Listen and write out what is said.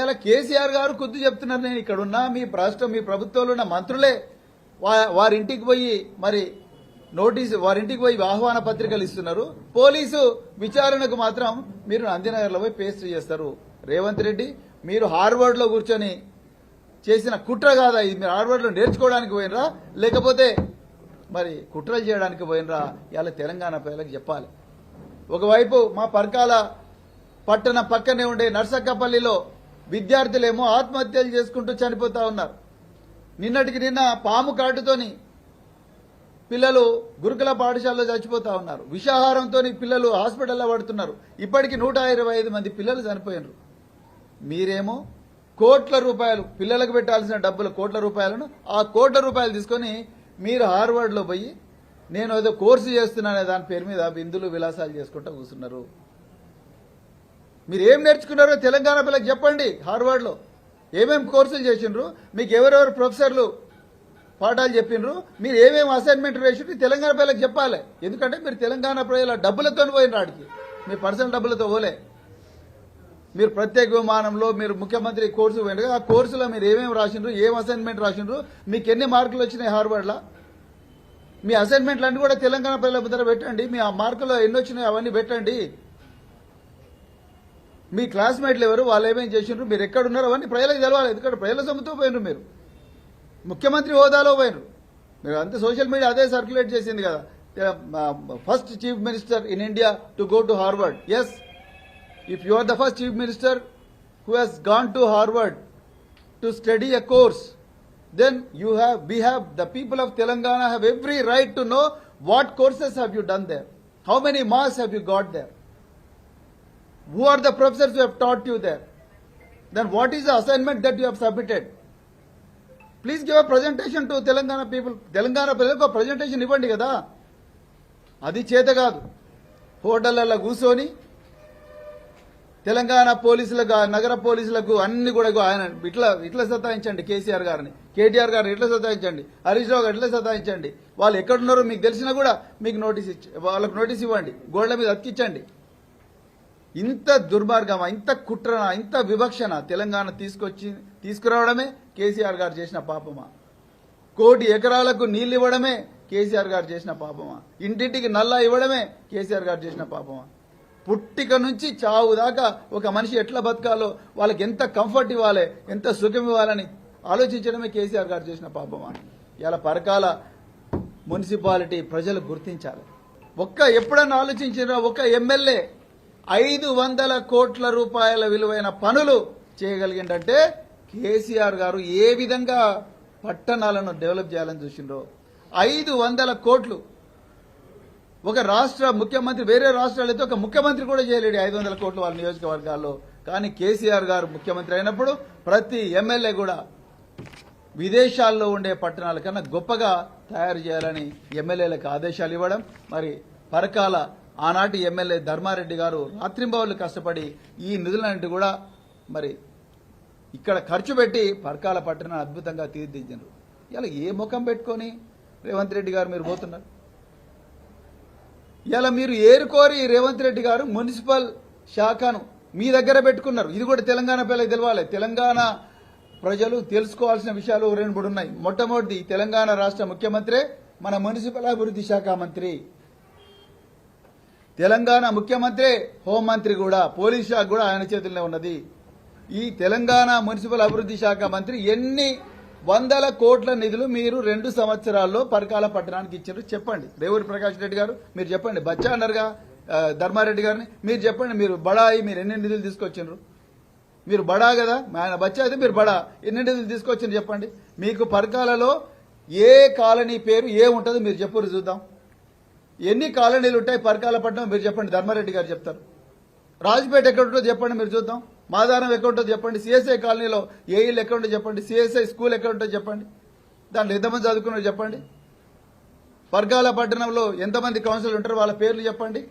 ఇలా కేసీఆర్ గారు కొద్ది చెప్తున్నారు నేను ఇక్కడ ఉన్నా మీ రాష్ట్రం మీ ప్రభుత్వంలో ఉన్న మంత్రులే. వారింటికి పోయి మరి నోటీసు వారింటికి పోయి ఆహ్వాన పత్రికలు ఇస్తున్నారు. పోలీసు విచారణకు మాత్రం మీరు నందినగర్లో పోయి పేస్ట్ చేస్తారు. రేవంత్ రెడ్డి మీరు హార్వర్డ్లో కూర్చొని చేసిన కుట్ర కాదా ఇది? మీరు హార్వర్డ్లో నేర్చుకోవడానికి పోయినరా? లేకపోతే మరి కుట్రలు చేయడానికి పోయినరా? ఇలా తెలంగాణ ప్రజలకు చెప్పాలి. ఒకవైపు మా పర్కాల పట్టణ పక్కనే ఉండే నర్సక్కపల్లిలో విద్యార్థులేమో ఆత్మహత్యలు చేసుకుంటూ చనిపోతా ఉన్నారు. నిన్నటికి నిన్న పాము కాటుతోని పిల్లలు గురుకుల పాఠశాలలో చచ్చిపోతా ఉన్నారు. విషాహారంతో పిల్లలు హాస్పిటల్లో పడుతున్నారు. ఇప్పటికి నూట ఇరవై ఐదు మంది పిల్లలు చనిపోయినారు. మీరేమో కోట్ల రూపాయలు పిల్లలకు పెట్టాల్సిన డబ్బులు కోట్ల రూపాయలను ఆ కోట్ల రూపాయలు తీసుకొని మీరు హార్వర్డ్లో పోయి నేను ఏదో కోర్సు చేస్తున్నానే దాని పేరు మీద బిందులు విలాసాలు చేసుకుంటూ కూర్చున్నారు. మీరు ఏం నేర్చుకున్నారో తెలంగాణ పిల్లలకు చెప్పండి హార్వర్డ్లో. ఏమేమి కోర్సులు చేసిండ్రు? మీకు ఎవరెవరు ప్రొఫెసర్లు పాఠాలు చెప్పిండ్రు మీరు ఏమేమి అసైన్మెంట్ వేసిండ్రు? తెలంగాణ పిల్లలకు చెప్పాలి. ఎందుకంటే మీరు తెలంగాణ ప్రజల డబ్బులతో పోయిన రాడికి మీ పర్సనల్ డబ్బులతో పోలే. మీరు ప్రత్యేక విమానంలో మీరు ముఖ్యమంత్రి కోర్సు పోయినారు ఆ కోర్సులో మీరు ఏమేమి రాసిండ్రు? ఏం అసైన్మెంట్ రాసిండ్రు? మీకు ఎన్ని మార్కులు వచ్చినాయి హార్వర్డ్లో? మీ అసైన్మెంట్లన్నీ కూడా తెలంగాణ ప్రజల ముద్ర పెట్టండి. మీ ఆ మార్కులు ఎన్ని వచ్చినాయి అవన్నీ పెట్టండి. మీ క్లాస్మేట్లు ఎవరు వాళ్ళు ఏమేం చేసిండ్రు మీరు ఎక్కడున్నారో అవన్నీ ప్రజలకు తెలవాలి. ఎందుకంటే ప్రజల సొమ్ముతో పోయినారు మీరు. ముఖ్యమంత్రి హోదాలో పోయినారు మీరు అంతే సోషల్ మీడియా అదే సర్క్యులేట్ చేసింది కదా. First chief minister in India to go to Harvard. Yes if you are the first chief minister who has gone to Harvard to study a course then you have we have the people of Telangana have every right to know what courses have you done there how many marks have you got there Who are the professors who have taught you there? Then what is the assignment that you have submitted? Please give a presentation to Telangana people. Telangana ప్రజలకు presentation ఇవ్వండి కదా. అది చేత కాదు. హోటళ్ళలో కూర్చొని తెలంగాణ పోలీసులకు నగర పోలీసులకు అన్ని కూడా ఆయన ఇట్లా ఇట్లా సతాయించండి కేసీఆర్ గారిని. కేటీఆర్ గారిని ఇట్లా సతాయించండి? హరీష్ రావు గారు ఇట్లా సతాయించండి? వాళ్ళు ఎక్కడున్నారో మీకు తెలిసినా కూడా మీకు నోటీస్ ఇచ్చి వాళ్ళకు నోటీస్ ఇవ్వండి. గోల్డ్ల మీద అతికించండి. ఇంత దుర్మార్గమా ఇంత కుట్రనా ఇంత వివక్షన తెలంగాణ తీసుకొచ్చి తీసుకురావడమే కేసీఆర్ గారు చేసిన పాపమా? కోటి ఎకరాలకు నీళ్ళు ఇవ్వడమే కేసీఆర్ గారు చేసిన పాపమా? ఇంటింటికి నల్లా ఇవ్వడమే కేసీఆర్ గారు చేసిన పాపమా? పుట్టిక నుంచి చావు దాకా ఒక మనిషి ఎట్లా బతకాలో వాళ్ళకి ఎంత కంఫర్ట్ ఇవ్వాలి ఎంత సుఖం ఇవ్వాలని ఆలోచించడమే కేసీఆర్ గారు చేసిన పాపమా? ఇలా పరకాల మున్సిపాలిటీ ప్రజలు గుర్తించాలి. ఒక్క ఎప్పుడన్నా ఆలోచించిన ఒక ఎమ్మెల్యే ఐదు వందల కోట్ల రూపాయల విలువైన పనులు చేయగలిగిందంటే కేసీఆర్ గారు ఏ విధంగా పట్టణాలను డెవలప్ చేయాలని చూసిండ్రో ఐదు వందల కోట్లు. ఒక రాష్ట్ర ముఖ్యమంత్రి వేరే రాష్ట్రాలైతే ఒక ముఖ్యమంత్రి కూడా చేయలేడు ఐదు వందల కోట్లు వాళ్ళ నియోజకవర్గాల్లో. కానీ కేసీఆర్ గారు ముఖ్యమంత్రి అయినప్పుడు ప్రతి ఎమ్మెల్యే కూడా విదేశాల్లో ఉండే పట్టణాల కన్నా గొప్పగా తయారు చేయాలని ఎమ్మెల్యేలకు ఆదేశాలు ఇవ్వడం మరి పరకాల ఆనాటి ఎమ్మెల్యే ధర్మారెడ్డి గారు రాత్రింబవళ్ళు కష్టపడి ఈ నిధులన్నింటి కూడా మరి ఇక్కడ ఖర్చు పెట్టి పరకాల పట్టణ అద్భుతంగా తీర్చిదిద్దారు ఇలా ఏ ముఖం పెట్టుకొని రేవంత్ రెడ్డి గారు మీరు పోతున్నారు? ఇలా మీరు ఏరుకోరి రేవంత్ రెడ్డి గారు మున్సిపల్ శాఖను మీ దగ్గర పెట్టుకున్నారు. ఇది కూడా తెలంగాణ పిల్లలకు తెలవాలి. తెలంగాణ ప్రజలు తెలుసుకోవాల్సిన విషయాలు రెండు మూడు ఉన్నాయి. మొట్టమొదటి తెలంగాణ రాష్ట్ర ముఖ్యమంత్రి మన మున్సిపల్ అభివృద్ధి శాఖ మంత్రి. తెలంగాణ ముఖ్యమంత్రి హోంమంత్రి కూడా పోలీస్ శాఖ కూడా ఆయన చేతుల్లో ఉన్నది. ఈ తెలంగాణ మున్సిపల్ అభివృద్ధి శాఖ మంత్రి ఎన్ని వందల కోట్ల నిధులు మీరు రెండు సంవత్సరాల్లో పరకాల పట్టణానికి ఇచ్చారు చెప్పండి. రేవూరి ప్రకాష్ రెడ్డి గారు మీరు చెప్పండి. బచ్చా అన్నారుగా ధర్మారెడ్డి గారిని మీరు చెప్పండి మీరు బడాయి మీరు ఎన్ని నిధులు తీసుకొచ్చినారు? మీరు బడా కదా? ఆయన బచ్చా అయితే మీరు బడా. ఎన్ని నిధులు తీసుకొచ్చిండ్రు చెప్పండి? మీకు పరకాలలో ఏ కాలనీ పేరు ఏముంటుందో మీరు చెప్పురు చూద్దాం. ఎన్ని కాలనీలు ఉంటాయి? పరకాల పట్టణం మీరు చెప్పండి. ధర్మారెడ్డి గారు చెప్తారు. రాజపేట ఎక్కడ ఉంటుందో చెప్పండి మీరు చూద్దాం. మాదారం ఎక్కడ ఉంటుందో చెప్పండి. సిఎస్ఐ కాలనీలో ఏ ఇల్లు ఎక్కడ చెప్పండి. సిఎస్ఐ స్కూల్ ఎక్కడ ఉంటుందో చెప్పండి. దాంట్లో ఎంతమంది చదువుకున్నారో చెప్పండి. పర్గాల పట్టణంలో ఎంతమంది కౌన్సిలర్ ఉంటారో వాళ్ళ పేర్లు చెప్పండి.